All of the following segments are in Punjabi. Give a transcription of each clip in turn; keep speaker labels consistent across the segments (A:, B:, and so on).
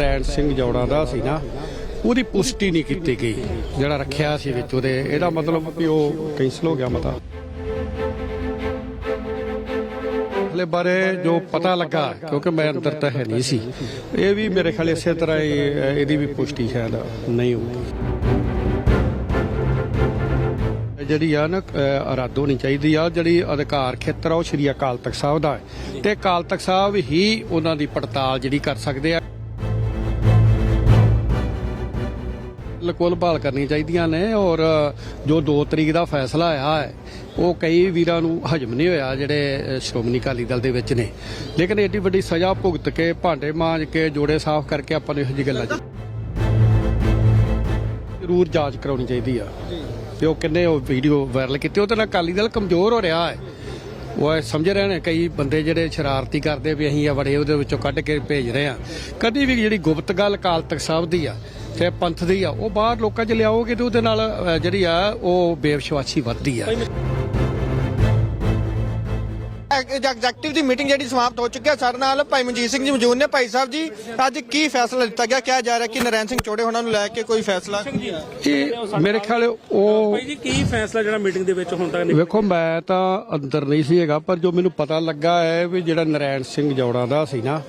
A: ਰੈਣ ਸਿੰਘ ਜੌੜਾ ਦਾ ਸੀ ਨਾ ਉਹਦੀ ਪੁਸ਼ਟੀ ਨਹੀਂ ਕੀਤੀ ਗਈ ਜਿਹੜਾ ਰੱਖਿਆ ਸੀ ਵਿੱਚ ਉਹਦੇ। ਇਹਦਾ ਮਤਲਬ ਵੀ ਉਹ ਕੈਂਸਲ ਹੋ ਗਿਆ ਮਤਾ। ਹਲੇ ਬਾਰੇ ਜੋ ਪਤਾ ਲੱਗਾ ਕਿਉਂਕਿ ਮੈਂ ਅੰਦਰ ਤਾਂ ਹੈ ਨਹੀਂ ਸੀ ਇਹ ਵੀ ਮੇਰੇ ਖਿਆਲ ਇਸੇ ਤਰ੍ਹਾਂ ਹੀ ਇਹਦੀ ਵੀ ਪੁਸ਼ਟੀ ਸ਼ਾਇਦ ਨਹੀਂ ਹੋਊਗੀ। ਜਿਹੜੀ ਆ ਨਾ ਅ, ਰੱਦ ਹੋਣੀ ਚਾਹੀਦੀ ਆ ਜਿਹੜੀ ਅਧਿਕਾਰ ਖੇਤਰ ਆ ਉਹ ਸ਼੍ਰੀ ਅਕਾਲ ਤਖਤ ਸਾਹਿਬ ਦਾ ਹੈ। ਤੇ ਅਕਾਲ ਤਖਤ ਸਾਹਿਬ ਹੀ ਉਹਨਾਂ ਦੀ ਪੜਤਾਲ ਜਿਹੜੀ ਕਰ ਸਕਦੇ ਆ। ਲਕੋਲ ਭਾਲ ਕਰਨੀ ਚਾਹੀਦੀਆਂ ਨੇ ਔਰ ਜੋ 2 ਤਰੀਕ ਦਾ ਫੈਸਲਾ ਆਇਆ ਹੈ ਉਹ ਕਈ ਵੀਰਾਂ ਨੂੰ ਹਜਮ ਨਹੀਂ ਹੋਇਆ ਜਿਹੜੇ ਸ਼੍ਰੋਮਣੀ ਅਕਾਲੀ ਦਲ ਦੇ ਵਿੱਚ ਨੇ। ਲੇਕਿਨ ਏਡੀ ਵੱਡੀ ਸਜ਼ਾ ਭੁਗਤ ਕੇ ਭਾਂਡੇ ਮਾਂਜ ਕੇ ਜੋੜੇ ਸਾਫ਼ ਕਰਕੇ ਆਪਾਂ ਨੂੰ ਇਹੋ ਜਿਹੀ ਗੱਲਾਂ ਜ਼ਰੂਰ ਜਾਂਚ ਕਰਾਉਣੀ ਚਾਹੀਦੀ ਆ। ਤੇ ਉਹ ਕਿੰਨੇ ਉਹ ਵੀਡੀਓ ਵਾਇਰਲ ਕੀਤੀ ਉਹਦੇ ਨਾਲ ਅਕਾਲੀ ਦਲ ਕਮਜ਼ੋਰ ਹੋ ਰਿਹਾ ਹੈ। ਉਹ ਸਮਝ ਰਹੇ ਨੇ ਕਈ ਬੰਦੇ ਜਿਹੜੇ ਸ਼ਰਾਰਤੀ ਕਰਦੇ ਵੀ ਅਸੀਂ ਆ ਬੜੇ ਉਹਦੇ ਵਿੱਚੋਂ ਕੱਢ ਕੇ ਭੇਜ ਰਹੇ ਆ। ਕਦੀ ਵੀ ਜਿਹੜੀ ਗੁਪਤ ਗੱਲ ਅਕਾਲ ਤਖਤ ਸਾਹਿਬ ਦੀ ਆ ਤੇ ਪੰਥ ਦੀ ਆ। ਉਹ ਬਾਹਰ ਲੋਕਾਂ 'ਚ ਲਿਆਓਗੇ ਤੇ ਉਹਦੇ ਨਾਲ ਅ, ਜਿਹੜੀ ਆ ਉਹ ਬੇਵਿਸ਼ਵਾਸੀ ਵੱਧਦੀ ਆ।
B: ਐਗਜ਼ੈਕਟਿਵ ਦੀ ਮੀਟਿੰਗ ਜਿਹੜੀ ਸਮਾਪਤ ਹੋ ਚੁੱਕੀ ਹੈ ਸਾਡੇ ਨਾਲ ਭਾਈ ਮਨਜੀਤ ਸਿੰਘ ਜੀ ਮੌਜੂਦ ਨੇ। ਭਾਈ ਸਾਹਿਬ ਜੀ ਅੱਜ ਕੀ ਫੈਸਲਾ ਲਿੱਤਾ ਗਿਆ? ਕਿਹਾ ਜਾ ਰਿਹਾ ਕਿ ਨਰੈਣ ਸਿੰਘ ਚੋੜੇ ਉਹਨਾਂ ਨੂੰ ਲੈ ਕੇ ਕੋਈ ਫੈਸਲਾ?
A: ਇਹ ਮੇਰੇ ਖਿਆਲ ਉਹ
C: ਭਾਈ ਜੀ ਕੀ ਫੈਸਲਾ ਜਿਹੜਾ ਮੀਟਿੰਗ ਦੇ ਵਿੱਚ ਹੁਣ ਤੱਕ ਨਿਕਲਿਆ?
A: ਵੇਖੋ ਮੈਂ ਤਾਂ ਅੰਦਰ ਨਹੀਂ ਸੀ ਹੈਗਾ ਪਰ ਜੋ ਮੈਨੂੰ ਪਤਾ ਲੱਗਾ ਹੈ ਵੀ ਜਿਹੜਾ ਨਰੈਣ ਸਿੰਘ ਜੌੜਾ ਦਾ ਸੀ ਨਾ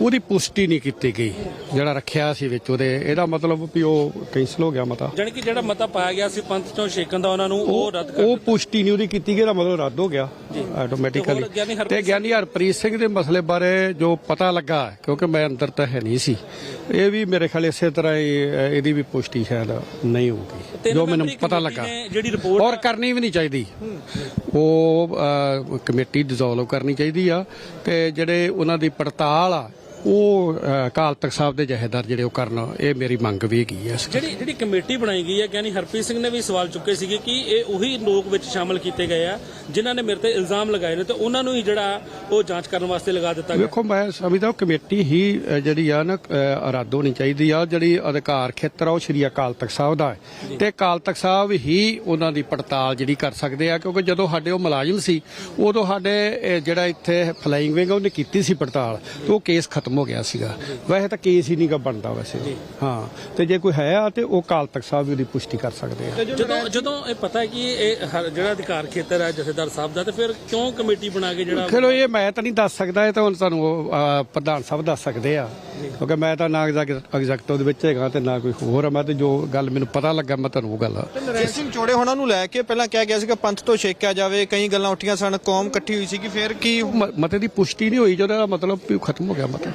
A: ਉਹਦੀ ਪੁਸ਼ਟੀ ਨਹੀਂ ਕੀਤੀ ਗਈ ਜਿਹੜਾ ਰੱਖਿਆ ਸੀ ਵਿੱਚ ਉਹਦੇ। ਇਹਦਾ ਮਤਲਬ ਵੀ ਉਹ ਕੈਂਸਲ ਹੋ ਗਿਆ ਮਤਾ।
C: ਜਾਣੀ ਕਿ ਜਿਹੜਾ ਮਤਾ ਪਾਇਆ ਗਿਆ ਸੀ ਪੰਥ ਚੋਂ ਛੇਕਣ ਦਾ ਉਹਨਾਂ ਨੂੰ ਉਹ ਰੱਦ ਕਰ
A: ਉਹ ਪੁਸ਼ਟੀ ਨਹੀਂ ਉਹਦੀ ਕੀਤੀ ਗਈ ਇਹਦਾ ਮਤਲਬ ਰੱਦ ਹੋ ਗਿਆ। ਆਟੋਮੈਟਿਕਲੀ ਤੇ ਗਿਆਨੀ ਹਰਪ੍ਰੀਤ ਸਿੰਘ ਦੇ ਮਸਲੇ ਬਾਰੇ ਜੋ ਪਤਾ ਲੱਗਾ ਕਿਉਂਕਿ ਮੈਂ ਅੰਦਰ ਤਾਂ ਹੈ ਨਹੀਂ ਸੀ ਇਹ ਵੀ ਮੇਰੇ ਖਿਆਲ ਇਸੇ ਤਰ੍ਹਾਂ ਇਹਦੀ ਵੀ ਪੁਸ਼ਟੀ ਸ਼ਾਇਦ ਨਹੀਂ ਹੋਊਗੀ ਜੋ ਮੈਨੂੰ ਪਤਾ ਲੱਗਾ।
C: ਨੇ ਜਿਹੜੀ ਰਿਪੋਰਟ
A: ਔਰ ਕਰਨੀ ਵੀ ਨਹੀਂ ਚਾਹੀਦੀ। ਉਹ ਕਮੇਟੀ ਡਿਸੋਲਵ ਕਰਨੀ ਚਾਹੀਦੀ ਆ ਤੇ ਜਿਹੜੇ ਉਹਨਾਂ ਦੀ ਪੜਤਾਲ ਆ ਉਹ ਅ, ਅਕਾਲ ਤਖਤ ਸਾਹਿਬ ਦੇ ਜਹੇਦਾਰ ਜਿਹੜੇ ਉਹ ਕਰਨ ਇਹ ਮੇਰੀ ਮੰਗ ਵੀ ਹੈਗੀ ਹੈ
C: ਜਿਹੜੀ ਜਿਹੜੀ ਕਮੇਟੀ ਬਣਾਈ ਗਈ ਹੈ ਗਿਆਨੀ ਹਰਪ੍ਰੀਤ ਸਿੰਘ ਨੇ ਵੀ ਸਵਾਲ ਚੁੱਕੇ ਸੀਗੇ ਕਿ ਇਹ ਉਹੀ ਲੋਕ ਵਿੱਚ ਸ਼ਾਮਲ ਕੀਤੇ ਗਏ ਆ ਜਿਨ੍ਹਾਂ ਨੇ ਮੇਰੇ ਤੇ ਇਲਜ਼ਾਮ ਲਗਾਏ ਨੇ ਤੇ ਉਹਨਾਂ ਨੂੰ ਹੀ ਜਿਹੜਾ ਉਹ ਜਾਂਚ ਕਰਨ ਵਾਸਤੇ ਲਗਾ ਦਿੱਤਾ ਗਿਆ।
A: ਵੇਖੋ ਮੈਂ ਸਮਝਦਾ ਉਹ ਕਮੇਟੀ ਹੀ ਅ, ਜਿਹੜੀ ਆ ਨਾ ਅ, ਰੱਦ ਹੋਣੀ ਚਾਹੀਦੀ ਆ ਜਿਹੜੀ ਅਧਿਕਾਰ ਖੇਤਰ ਆ ਉਹ ਸ਼੍ਰੀ ਅਕਾਲ ਤਖਤ ਸਾਹਿਬ ਦਾ ਹੈ। ਤੇ ਅਕਾਲ ਤਖਤ ਸਾਹਿਬ ਹੀ ਉਹਨਾਂ ਦੀ ਪੜਤਾਲ ਜਿਹੜੀ ਕਰ ਸਕਦੇ ਆ ਕਿਉਂਕਿ ਜਦੋਂ ਸਾਡੇ ਉਹ ਮੁਲਾਜ਼ਮ ਸੀ ਉਦੋਂ ਸਾਡੇ ਅ, ਜਿਹੜਾ ਇੱਥੇ ਫਲਾਈਂਗ ਵਿੰਗ ਉਹਨੇ ਕੀਤੀ ਸੀ ਪੜਤਾਲ ਤੇ ਉਹ ਕੇਸ ਖਤਮ ਹੋ ਗਿਆ ਸੀਗਾ। ਵੈਸੇ ਤਾਂ ਕੇਸ ਹੀ ਨਹੀਂ ਗਾ ਬਣਦਾ ਵੈਸੇ। ਹਾਂ ਤੇ ਜੇ ਕੋਈ ਹੈ ਆ ਤੇ ਉਹ ਅਕਾਲ ਤਖਤ ਸਾਹਿਬ ਵੀ ਉਹਦੀ ਪੁਸ਼ਟੀ ਕਰ ਸਕਦੇ ਆ।
C: ਜਦੋਂ ਜਦੋਂ ਇਹ ਪਤਾ ਹੈ ਕਿ ਇਹ ਹਰ- ਜਿਹੜਾ ਅਧਿਕਾਰ ਖੇਤਰ ਹੈ ਜਥੇਦਾਰ ਸਾਹਿਬ ਦਾ ਤੇ ਫਿਰ ਕਿਉਂ ਕਮੇਟੀ ਬਣਾ ਕੇ ਜਿਹੜਾ
A: ਚਲੋ ਇਹ ਮੈਂ ਤਾਂ ਨਹੀਂ ਦੱਸ ਸਕਦਾ ਇਹ ਤਾਂ ਹੁਣ ਉਹ, ਅਹ, ਪ੍ਰਧਾਨ ਸਾਹਿਬ ਦੱਸ ਸਕਦੇ ਆ। ਕਿਉਂਕਿ ਮੈਂ ਤਾਂ ਨਾ ਐਗਜ਼ੈਕਟਿਵ ਦੇ ਵਿੱਚ ਹੈਗਾ ਤੇ ਨਾ ਕੋਈ ਹੋਰ ਆ। ਮੈਂ ਤੇ ਜੋ ਗੱਲ ਮੈਨੂੰ ਪਤਾ ਲੱਗਾ ਮੈਂ ਤੁਹਾਨੂੰ ਉਹ ਗੱਲ
B: ਨਰੈਣ ਸਿੰਘ ਚੋੜੇ ਉਹਨਾਂ ਨੂੰ ਲੈ ਕੇ ਪਹਿਲਾਂ ਕਿਹਾ ਗਿਆ ਸੀ ਕਿ ਪੰਥ ਤੋਂ ਛੇਕਿਆ ਜਾਵੇ ਕਈ ਗੱਲਾਂ ਉੱਠੀਆਂ ਸਨ ਕੌਮ ਇਕੱਠੀ ਹੋਈ ਸੀ ਕਿ ਫਿਰ ਕੀ
A: ਮ- ਮਤੇ ਦੀ ਪੁਸ਼ਟੀ ਨਹੀਂ ਹੋਈ ਜਿਹਦਾ ਮਤਲਬ ਵੀ ਖਤਮ ਹੋ ਗਿਆ ਮਤਾ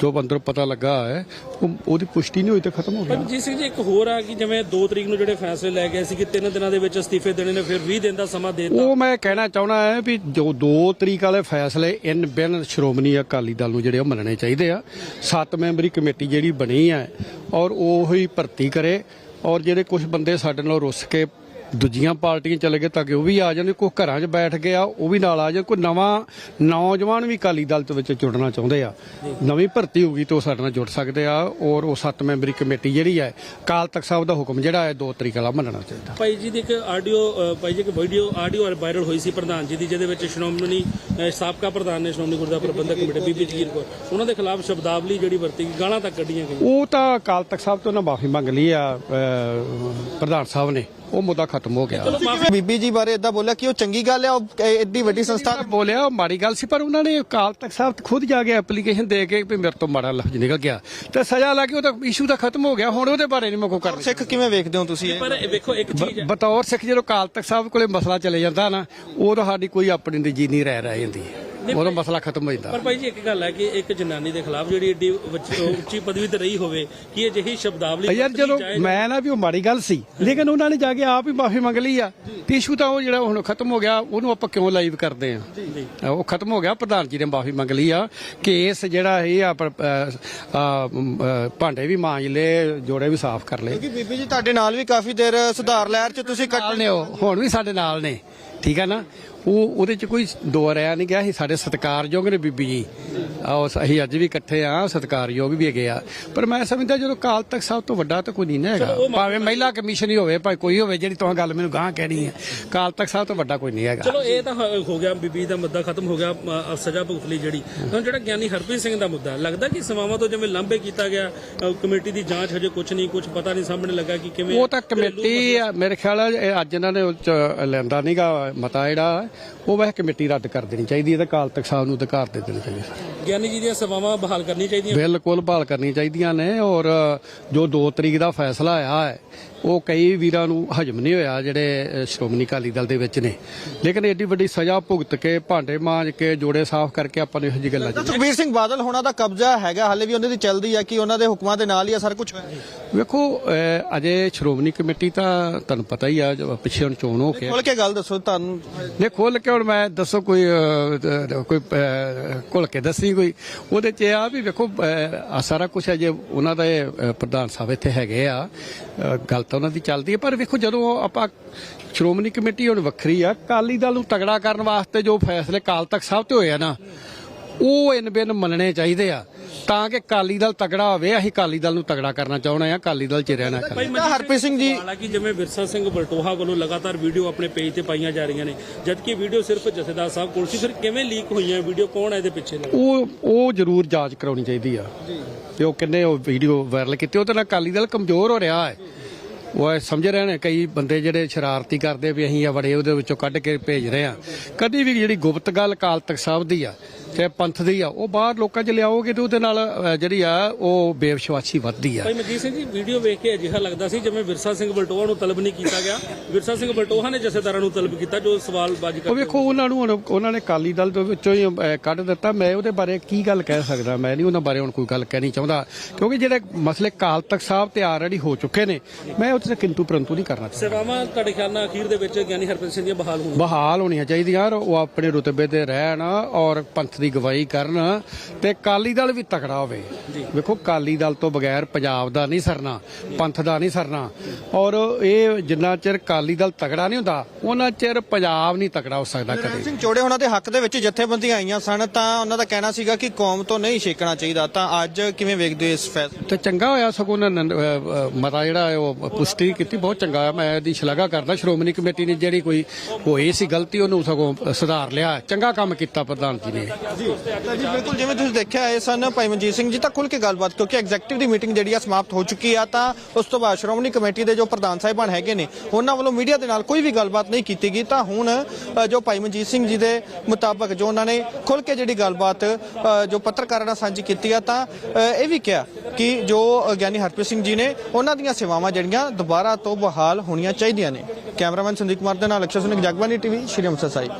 A: ਜੋ ਅੰਦਰ ਪਤਾ ਲੱਗਾ ਹੈ ਉਹ- ਉਹਦੀ ਪੁਸ਼ਟੀ ਨਹੀਂ ਹੋਈ ਤੇ ਖਤਮ ਹੋ ਗਿਆ
C: ਜੀ ਸਿੰਘ ਜੀ ਇੱਕ ਹੋਰ ਆ ਕਿ ਜਿਵੇਂ 2 ਤਰੀਕ ਨੂੰ ਜਿਹੜੇ ਫੈਸਲੇ ਲੈ ਗਏ ਸੀ ਕਿ 3 ਦਿਨਾਂ ਦੇ ਵਿੱਚ ਅਸਤੀਫੇ ਦੇਣੇ ਨੇ ਫਿਰ 20 ਦਿਨ ਦਾ ਸਮਾਂ ਦੇ ਦਿੱਤਾ।
A: ਉਹ ਮੈਂ ਕਹਿਣਾ ਚਾਹਣਾ ਹੈ ਵੀ ਜੋ ਦੋ ਤਰੀਕ ਵਾਲੇ ਫੈਸਲੇ ਇਨ ਬਿਨ ਸ਼੍ਰੋਮਣੀ ਅਕਾਲੀ ਦਲ ਨੂੰ ਜਿਹੜੇ ਉਹ ਮੰਨਣੇ ਚਾਹੀਦੇ ਆ। ਸੱਤ ਮੈਂਬਰੀ ਕਮੇਟੀ ਜਿਹੜੀ ਬਣੀ ਹੈ ਔਰ ਉਹ ਹੀ ਭਰਤੀ ਕਰੇ ਔਰ ਜਿਹੜੇ ਕੁਝ ਬੰਦੇ ਸਾਡੇ ਨਾਲ ਰੁੱਸ ਕੇ ਦੂਜੀਆਂ ਪਾਰਟੀਆਂ ਚਲੇ ਗਏ ਤਾਂ ਕਿ ਉਹ ਵੀ ਆ ਜਾਣ ਕੋਈ ਘਰਾਂ 'ਚ ਬੈਠ ਗਿਆ ਉਹ ਵੀ ਨਾਲ ਆ ਜਾਣ ਕੋਈ ਨਵਾਂ ਨੌਜਵਾਨ ਵੀ ਅਕਾਲੀ ਦਲ ਦੇ ਵਿੱਚ ਜੁੜਨਾ ਚਾਹੁੰਦੇ ਆ। ਨਵੀਂ ਭਰਤੀ ਹੋਊਗੀ ਤਾਂ ਉਹ ਸਾਡੇ ਨਾਲ ਜੁੜ ਸਕਦੇ ਆ ਔਰ ਉਹ ਸੱਤ ਮੈਂਬਰੀ ਕਮੇਟੀ ਜਿਹੜੀ ਹੈ ਅਕਾਲ ਤਖਤ ਸਾਹਿਬ ਦਾ ਹੁਕਮ ਜਿਹੜਾ ਹੈ ਦੋ ਤਰੀਕ ਵਾਲਾ ਮੰਨਣਾ ਚਾਹੀਦਾ।
C: ਭਾਈ ਜੀ ਦੀ ਇੱਕ ਆਡੀਓ ਭਾਈ ਜੀ ਇੱਕ ਵੀਡੀਓ ਆਡੀਓ ਵਾਇਰਲ ਹੋਈ ਸੀ ਪ੍ਰਧਾਨ ਜੀ ਦੀ ਜਿਹਦੇ ਵਿੱਚ ਸ਼੍ਰੋਮਣੀ ਸਾਬਕਾ ਪ੍ਰਧਾਨ ਨੇ ਸ਼੍ਰੋਮਣੀ ਗੁਰਦੁਆਰਾ ਪ੍ਰਬੰਧਕ ਕਮੇਟੀ ਬੀਬੀ ਜਗੀਰ ਕੌਰ ਉਹਨਾਂ ਦੇ ਖਿਲਾਫ ਸ਼ਬਦਾਵਲੀ ਜਿਹੜੀ ਵਰਤੀ ਗਈ ਗਾਲਾਂ ਤੱਕ ਕੱਢੀਆਂ ਗਈਆਂ।
A: ਉਹ ਤਾਂ ਅਕਾਲ ਤਖਤ ਸਾਹਿਬ ਤੋਂ ਨਾ ਮਾਫੀ ਮੰਗ ਲਈ ਆ ਪ੍ਰਧਾਨ ਸਾਹਿਬ ਨੇ ਉਹ ਮੁੱਦਾ ਖਤਮ ਹੋ ਗਿਆ।
B: ਬੀਬੀ ਜੀ ਬਾਰੇ ਇਦਾਂ ਬੋਲਿਆ ਕਿ ਉਹ ਚੰਗੀ ਗੱਲ ਹੈ ਉਹ ਐਡੀ ਵੱਡੀ ਸੰਸਥਾ
A: ਬੋਲਿਆ ਉਹ ਮਾੜੀ ਗੱਲ ਸੀ ਪਰ ਉਹਨਾਂ ਨੇ ਅਕਾਲ ਤਖਤ ਸਾਹਿਬ ਤੇ ਖੁਦ ਜਾ ਕੇ ਐਪਲੀਕੇਸ਼ਨ ਦੇ ਕੇ ਵੀ ਮੇਰੇ ਤੋਂ ਮਾੜਾ ਲਫ਼ਜ਼ ਨਿਕਲ ਗਿਆ। ਤੇ ਸਜ਼ਾ ਲਾ ਕੇ ਉਹ ਤਾਂ ਇਸ਼ੂ ਤਾਂ ਖਤਮ ਹੋ ਗਿਆ ਹੁਣ ਉਹਦੇ ਬਾਰੇ ਨਹੀਂ ਮੈਂ ਕੋਈ ਕਰਨਾ।
B: ਸਿੱਖ ਕਿਵੇਂ ਵੇਖਦੇ ਹੋ ਤੁਸੀਂ
C: ਪਰ ਵੇਖੋ ਇੱਕ ਚੀਜ਼ ਹੈ।
A: ਬਤੌਰ ਸਿੱਖ ਜਦੋਂ ਅਕਾਲ ਤਖਤ ਸਾਹਿਬ ਕੋਲੇ ਮਸਲਾ ਚਲੇ ਜਾਂਦਾ ਨਾ ਉਦੋਂ ਸਾਡੀ ਕੋਈ ਆਪਣੀ ਨਿੱਜੀ ਨਹੀਂ ਰਹਿ ਰਹਿ ਜਾਂਦੀ। ਉਦੋਂ ਮਸਲਾ ਖਤਮ ਹੋ ਜਾਂਦਾ।
C: ਪਰ ਭਾਈ ਜੀ ਇੱਕ ਗੱਲ ਹੈ ਕਿ ਇੱਕ ਜਨਾਨੀ ਦੇ ਖਿਲਾਫ ਜਿਹੜੀ ਏਡੀ ਉੱਚ- ਉੱਚੀ ਪਦਵੀ ਤੇ ਰਹੀ ਹੋਵੇ ਕਿ ਇਹ ਜਿਹੀ ਸ਼ਬਦਾਵਲੀ
A: ਯਾਰ
C: ਵਰਤਣੀ
A: ਜਦੋਂ
C: ਜਾਇਜ਼
A: ਮੈਂ ਨਾ ਵੀ ਉਹ ਮਾੜੀ ਗੱਲ ਸੀ ਲੇਕਿਨ ਉਹਨਾਂ ਨੇ ਜਾ ਕੇ ਆਪ ਹੀ ਮਾਫੀ ਮੰਗ ਲਈ ਆ। ਤੇ ਇਸ਼ੂ ਤਾਂ ਉਹ ਜਿਹੜਾ ਹੁਣ ਖਤਮ ਹੋ ਗਿਆ ਉਹਨੂੰ ਆਪਾਂ ਕਿਉਂ ਲਾਈਵ ਕਰਦੇ ਆ? ਉਹ ਖਤਮ ਹੋ ਗਿਆ ਪ੍ਰਧਾਨ ਜੀ ਨੇ ਮਾਫੀ ਮੰਗ ਲਈ ਆ ਕੇਸ ਜਿਹੜਾ ਇਹ ਆ ਪਰ- ਭਾਂਡੇ ਵੀ ਮਾਂਜ ਲਏ ਜੋੜੇ ਵੀ ਸਾਫ਼ ਕਰ ਲਏ
B: ਕਿ ਬੀਬੀ ਜੀ ਤੁਹਾਡੇ ਨਾਲ ਵੀ ਕਾਫੀ ਦੇਰ ਸੁਧਾਰ ਲਹਿਰ ਚ ਤੁਸੀਂ ਕੱਟ
A: ਨਾਲ ਨੇ ਉਹ ਹੁਣ ਵੀ ਸਾਡੇ ਨਾਲ ਨੇ ਠੀਕ ਹੈ ਨਾ? ਉਹ ਉਹਦੇ ਚ ਕੋਈ ਦੋ ਰਿਆ ਨਹੀਂ ਗਿਆ ਸੀ ਸਾਡੇ ਸਤਿਕਾਰਯੋਗ ਨੇ ਬੀਬੀ ਜੀ। ਆਓ ਅਸੀਂ ਅੱਜ ਵੀ ਇਕੱਠੇ ਆ ਸਤਿਕਾਰਯੋਗ ਵੀ ਹੈਗੇ ਆ। ਪਰ ਮੈਂ ਸਮਝਦਾ ਜਦੋਂ ਕਾਲ ਤੱਕ ਸਭ ਤੋਂ ਵੱਡਾ ਤਾਂ ਕੋਈ ਨਹੀਂ ਨਾ ਹੈਗਾ। ਭਾਵੇਂ ਮਹਿਲਾ ਕਮਿਸ਼ਨ ਹੀ ਹੋਵੇ ਭਾਵੇਂ ਕੋਈ ਹੋਵੇ ਜਿਹੜੀ ਤੁਹਾਨੂੰ ਗੱਲ ਮੈਨੂੰ ਗਾਂ ਕਹਿਣੀ ਹੈ ਕਾਲ ਤੱਕ ਸਭ ਤੋਂ ਵੱਡਾ ਕੋਈ ਨਹੀਂ ਹੈਗਾ।
C: ਚਲੋ ਇਹ ਤਾਂ ਹ- ਗਿਆ ਬੀਬੀ ਦਾ ਮੁੱਦਾ ਖਤਮ ਹੋ ਗਿਆ ਅ, ਸਜ਼ਾ ਭੁਗਤ ਲਈ ਜਿਹੜੀ। ਹੁਣ ਜਿਹੜਾ ਗਿਆਨੀ ਹਰਪ੍ਰੀਤ ਸਿੰਘ ਦਾ ਮੁੱਦਾ ਲੱਗਦਾ ਕਿ ਸਮਾਵਾਂ ਤੋਂ ਜਿਵੇਂ ਲਾਂਭੇ ਕੀਤਾ ਗਿਆ ਅ, ਕਮੇਟੀ ਦੀ ਜਾਂਚ ਹਜੇ ਕੁਝ ਨਹੀਂ ਕੁਝ ਪਤਾ ਨਹੀਂ ਸਾਹਮਣੇ ਲੱਗਾ ਕਿ ਕਿਵੇਂ
A: ਉਹ ਤਾਂ ਕਮੇਟੀ ਆ, ਮੇਰੇ ਖਿਆਲ ਇਹ ਅੱਜ ਇਹਨਾਂ ਨੇ ਉਹ ਚ ਲੈਂਦਾ ਨਹੀਂਗਾ ਮਤਾ ਜਿਹੜਾ ਉਹ ਵੈਸੇ ਕਮੇਟੀ ਰੱਦ ਕਰ ਦੇਣੀ ਚਾਹੀਦੀ ਹੈ ਤੇ ਕਾਲ ਤੱਕ ਸਾਹਿਬ ਨੂੰ ਅਧਿਕਾਰ ਦੇ ਦੇਣੇ ਚਾਹੀਦੇ।
C: ਗਿਆਨੀ ਜੀ ਦੀਆਂ ਸੇਵਾਵਾਂ ਬਹਾਲ ਕਰਨੀਆਂ ਚਾਹੀਦੀਆਂ?
A: ਬਿਲਕੁਲ ਬਹਾਲ ਕਰਨੀ ਚਾਹੀਦੀਆਂ ਨੇ ਔਰ ਜੋ 2 ਤਰੀਕ ਦਾ ਫੈਸਲਾ ਆਇਆ ਹੈ ਉਹ ਕਈ ਵੀਰਾਂ ਨੂੰ ਹਜਮ ਨਹੀਂ ਹੋਇਆ ਜਿਹੜੇ ਸ਼੍ਰੋਮਣੀ ਅਕਾਲੀ ਦਲ ਦੇ ਵਿੱਚ ਨੇ। ਲੇਕਿਨ ਏਡੀ ਵੱਡੀ ਸਜ਼ਾ ਭੁਗਤ ਕੇ ਭਾਂਡੇ ਮਾਂਜ ਕੇ ਜੋੜੇ ਸਾਫ਼ ਕਰਕੇ ਆਪਾਂ ਨੂੰ ਇਹੋ ਜਿਹੀ ਗੱਲਾਂ
B: ਸੁਖਬੀਰ ਸਿੰਘ ਬਾਦਲ ਹੋਣਾ ਦਾ ਕਬਜ਼ਾ ਹੈਗਾ ਹਾਲੇ ਵੀ ਉਹਨਾਂ ਦੀ ਚੱਲਦੀ ਹੈ ਕਿ ਉਹਨਾਂ ਦੇ ਹੁਕਮਾਂ ਦੇ ਨਾਲ ਹੀ ਇਹ ਸਾਰਾ ਕੁਝ ਹੋਇਆ
A: ਵੇਖੋ ਅਜੇ ਸ਼੍ਰੋਮਣੀ ਕਮੇਟੀ ਤਾਂ ਤੁਹਾਨੂੰ ਪਤਾ ਹੀ ਆ ਜੋ ਪਿੱਛੇ ਹੁਣ ਚੋਣ ਹੋ ਕੇ
B: ਖੋਲ ਕੇ ਗੱਲ ਦੱਸੋ ਤੁਹਾਨੂੰ
A: ਨੇ ਖੋਲ ਕੇ ਹੁਣ ਮੈਂ ਦੱਸੋ ਕੋਈ ਕੋਈ ਖੁੱਲ ਕੇ ਦੱਸੀ ਕੋਈ। ਉਹਦੇ ਚ ਇਹ ਆ ਵੀ ਵੇਖੋ ਸਾਰਾ ਕੁਝ ਹੈ ਜੇ ਉਹਨਾਂ ਦਾ ਪ੍ਰਧਾਨ ਸਾਹਿਬ ਇੱਥੇ ਹੈਗੇ ਆ ਗੱਲ ਤਾਂ ਉਹਨਾਂ ਦੀ ਚੱਲਦੀ ਹੈ, ਪਰ ਵੇਖੋ ਜਦੋਂ ਆਪਾਂ ਸ਼੍ਰੋਮਣੀ ਕਮੇਟੀ ਹੁਣ ਵੱਖਰੀ ਆ ਕਾਲੀ ਦਲ ਨੂੰ ਤਗੜਾ ਕਰਨ ਵਾਸਤੇ ਜੋ ਫੈਸਲੇ ਕਾਲ ਤੱਕ ਸਾਹਿਬ ਤੇ ਹੋਏ ਆ ਨਾ, ਉਹ ਇਨ ਬਿਨ ਮੰਨਣੇ ਚਾਹੀਦੇ ਆ। ਤਾਂ ਕਿ ਕਾਲੀ ਦਲ ਤਗੜਾ ਹੋਵੇ ਅਸੀਂ ਕਾਲੀ ਦਲ ਨੂੰ ਤਗੜਾ ਕਰਨਾ ਚਾਹੁੰਦੇ ਆ ਕਾਲੀ ਦਲ ਚ ਰਹਿਣਾ ਕਰ
B: ਤਾਂ ਹਰਪ੍ਰੀਤ ਸਿੰਘ ਜੀ
C: ਹਾਲਾਂਕਿ ਜਿਵੇਂ ਵਿਰਸਾ ਸਿੰਘ ਬਲਟੋਹਾ ਵੱਲੋਂ ਲਗਾਤਾਰ ਵੀਡੀਓ ਆਪਣੇ ਪੇਜ ਤੇ ਪਾਈਆਂ ਜਾ ਰਹੀਆਂ ਨੇ ਜਦਕਿ ਵੀਡੀਓ ਸਿਰਫ ਜਥੇਦਾਰ ਸਾਹਿਬ ਕੋਲ ਸੀ ਫਿਰ ਕਿਵੇਂ ਲੀਕ ਹੋਈਆਂ ਵੀਡੀਓ? ਕੌਣ ਹੈ ਇਹਦੇ ਪਿੱਛੇ ਲੱਗਾ
A: ਉਹ ਉਹ ਜ਼ਰੂਰ ਜਾਂਚ ਕਰਾਉਣੀ ਚਾਹੀਦੀ ਆ। ਤੇ ਉਹ ਕਿੰਨੇ ਉਹ ਵੀਡੀਓ ਵਾਇਰਲ ਕੀਤੀ ਉਹਦੇ ਨਾਲ ਅਕਾਲੀ ਦਲ ਕਮਜ਼ੋਰ ਹੋ ਰਿਹਾ ਹੈ। ਉਹ ਇਹ ਸਮਝ ਰਹੇ ਨੇ ਕਈ ਬੰਦੇ ਜਿਹੜੇ ਸ਼ਰਾਰਤੀ ਕਰਦੇ ਵੀ ਅਸੀਂ ਆ ਬੜੇ ਉਹਦੇ ਵਿੱਚੋਂ ਕੱਢ ਕੇ ਭੇਜ ਰਹੇ ਆ। ਕਦੀ ਵੀ ਜਿਹੜੀ ਗੁਪਤ ਗੱਲ ਅਕਾਲ ਤਖਤ ਸਾਹਿਬ ਦੀ ਆ ਚਾਹੇ ਪੰਥ ਦੀ ਆ। ਉਹ ਬਾਹਰ ਲੋਕਾਂ 'ਚ ਲਿਆਓਗੇ ਤੇ ਉਹਦੇ ਨਾਲ ਅ, ਜਿਹੜੀ ਆ ਉਹ ਬੇਵਿਸ਼ਵਾਸੀ ਵੱਧਦੀ ਆ।
C: ਭਾਈ ਮਜੀਦ ਸਿੰਘ ਜੀ ਵੀਡੀਓ ਵੇਖ ਕੇ ਅਜਿਹਾ ਲੱਗਦਾ ਸੀ ਜਿਵੇਂ ਵਿਰਸਾ ਸਿੰਘ ਬਲਟੋਹਾ ਨੂੰ ਤਲਬ ਨਹੀਂ ਕੀਤਾ ਗਿਆ। ਵਿਰਸਾ ਸਿੰਘ ਬਲਟੋਹਾ ਨੇ ਜਥੇਦਾਰਾਂ ਨੂੰ ਤਲਬ ਕੀਤਾ ਜੋ ਸਵਾਲਬਾਜ਼ੀ
A: ਉਹ
C: ਕਰਦੇ
A: ਵੇਖੋ ਉਹਨਾਂ ਨੂੰ ਹੁਣ ਉਹਨਾਂ ਨੇ ਅਕਾਲੀ ਦਲ ਦੇ ਵਿੱਚੋਂ ਹੀ ਕੱਢ ਦਿੱਤਾ। ਮੈਂ ਉਹਦੇ ਬਾਰੇ ਕੀ ਗੱਲ ਕਹਿ ਸਕਦਾ? ਮੈਂ ਨਹੀਂ ਉਹਨਾਂ ਬਾਰੇ ਹੁਣ ਕੋਈ ਗੱਲ ਕਹਿਣੀ ਚਾਹੁੰਦਾ। ਕਿਉਂਕਿ ਜਿਹੜੇ ਮਸਲੇ ਕਾਲ ਤਖਤ ਸਾਹਿਬ ਤੇ ਆਲਰੇਡੀ ਹੋ ਚੁੱਕੇ ਨੇ ਮੈਂ ਉੱਥੇ ਕਿੰਤੂ ਪ੍ਰੰਤੂ ਨਹੀਂ ਕਰਨਾ ਚਾਹੁੰਦਾ।
C: ਸੇਵਾਵਾਂ ਤੁਹਾਡੇ ਖਿਆਲ ਨਾਲ ਅਖੀਰ ਦੇ ਵਿੱਚ ਗਿਆਨੀ ਹਰਪ੍ਰੀਤ ਸਿੰਘ ਦੀਆਂ ਬਹਾਲ ਹੋਣ
A: ਬਹਾਲ ਹੋਣੀਆਂ ਚਾਹੀਦੀਆਂ ਔਰ ਉਹ ਆਪਣੇ ਰੁਤਬੇ ਤੇ ਰਹਿਣ ਔਰ ਪੰਥ ਦੀ ਗਵਾਹੀ ਕਰਨ ਤੇ ਕਾਲੀ ਦਲ ਵੀ ਤਕੜਾ ਹੋਵੇ। ਵੇਖੋ ਕਾਲੀ ਦਲ ਤੋਂ ਬਗੈਰ ਪੰਜਾਬ ਦਾ ਨਹੀਂ ਸਰਨਾ ਪੰਥ ਦਾ ਨਹੀਂ ਸਰਨਾ। ਔਰ ਇਹ ਜਿੰਨਾ ਚਿਰ ਕਾਲੀ ਦਲ ਤਕੜਾ ਨਹੀਂ ਹੁੰਦਾ ਉਹਨਾਂ ਚਿਰ ਪੰਜਾਬ ਨਹੀਂ ਤਕੜਾ ਹੋ ਸਕਦਾ ਕਦੇ।
B: ਸਿੰਘ ਚੋੜੇ ਉਹਨਾਂ ਦੇ ਹੱਕ ਦੇ ਵਿੱਚ ਜਥੇਬੰਦੀਆਂ ਆਈਆਂ ਸਨ ਤਾਂ ਉਹਨਾਂ ਦਾ ਕਹਿਣਾ ਸੀਗਾ ਕਿ ਕੌਮ ਤੋਂ ਨਹੀਂ ਛੇਕਣਾ ਚਾਹੀਦਾ। ਤਾਂ ਅੱਜ ਕਿਵੇਂ ਵੇਖਦੇ ਹੋ ਇਸ ਫੈਸਲੇ
A: ਤੇ ਚੰਗਾ ਹੋਇਆ ਸਗੋਂ ਮਤਾ ਜਿਹੜਾ ਉਹ ਪੁਸ਼ਟੀ ਕੀਤੀ ਬਹੁਤ ਚੰਗਾ ਹੋਇਆ। ਮੈਂ ਇਹਦੀ ਸ਼ਲਾਘਾ ਕਰਦਾ ਸ਼੍ਰੋਮਣੀ ਕਮੇਟੀ ਨੇ ਜਿਹੜੀ ਕੋਈ ਹੋਈ ਸੀ ਗਲਤੀ ਉਹਨੂੰ ਸਗੋਂ ਸੁਧਾਰ ਲਿਆ। ਚੰਗਾ ਕੰਮ ਕੀਤਾ ਪ੍ਰਧਾਨ ਜੀ ਨੇ।
B: ਤਾਂ ਜੀ, ਬਿਲਕੁਲ, ਜਿਵੇਂ ਤੁਸੀਂ ਦੇਖਿਆ ਇਹ ਸਨ ਭਾਈ ਮਨਜੀਤ ਸਿੰਘ ਜੀ, ਤਾਂ ਖੁੱਲ ਕੇ ਗੱਲਬਾਤ ਕਿਉਂਕਿ ਐਗਜ਼ੈਕਟਿਵ ਦੀ ਮੀਟਿੰਗ ਜਿਹੜੀ ਆ ਸਮਾਪਤ ਹੋ ਚੁੱਕੀ ਆ, ਤਾਂ ਉਸ ਤੋਂ ਬਾਅਦ ਸ਼੍ਰੋਮਣੀ ਕਮੇਟੀ ਦੇ ਜੋ ਪ੍ਰਧਾਨ ਸਾਹਿਬਾਨ ਹੈਗੇ ਨੇ, ਉਹਨਾਂ ਵੱਲੋਂ ਮੀਡੀਆ ਦੇ ਨਾਲ ਕੋਈ ਵੀ ਗੱਲਬਾਤ ਨਹੀਂ ਕੀਤੀ ਗਈ। ਤਾਂ ਹੁਣ ਜੋ ਭਾਈ ਮਨਜੀਤ ਸਿੰਘ ਜੀ ਦੇ ਮੁਤਾਬਕ ਜੋ ਉਹਨਾਂ ਨੇ ਖੁੱਲ ਕੇ ਜਿਹੜੀ ਗੱਲਬਾਤ ਜੋ ਪੱਤਰਕਾਰਾਂ ਨਾਲ ਸਾਂਝੀ ਕੀਤੀ ਆ, ਤਾਂ ਇਹ ਵੀ ਕਿਹਾ ਕਿ ਜੋ ਗਿਆਨੀ ਹਰਪ੍ਰੀਤ ਸਿੰਘ ਜੀ ਨੇ, ਉਹਨਾਂ ਦੀਆਂ ਸੇਵਾਵਾਂ ਜਿਹੜੀਆਂ ਦੁਬਾਰਾ ਤੋਂ ਬਹਾਲ ਹੋਣੀਆਂ ਚਾਹੀਦੀਆਂ ਨੇ। ਕੈਮਰਾਮੈਨ ਸੰਦੀਪ ਕੁਮਾਰ ਦੇ ਨਾਲ ਅਕਸ਼ਰ ਸੁਨਿਕ ਜਗਬਾਨੀ ਟੀਵੀ, ਸ਼੍ਰੀ ਅੰਮ੍ਰਿਤਸਰ ਸਾਹਿਬ।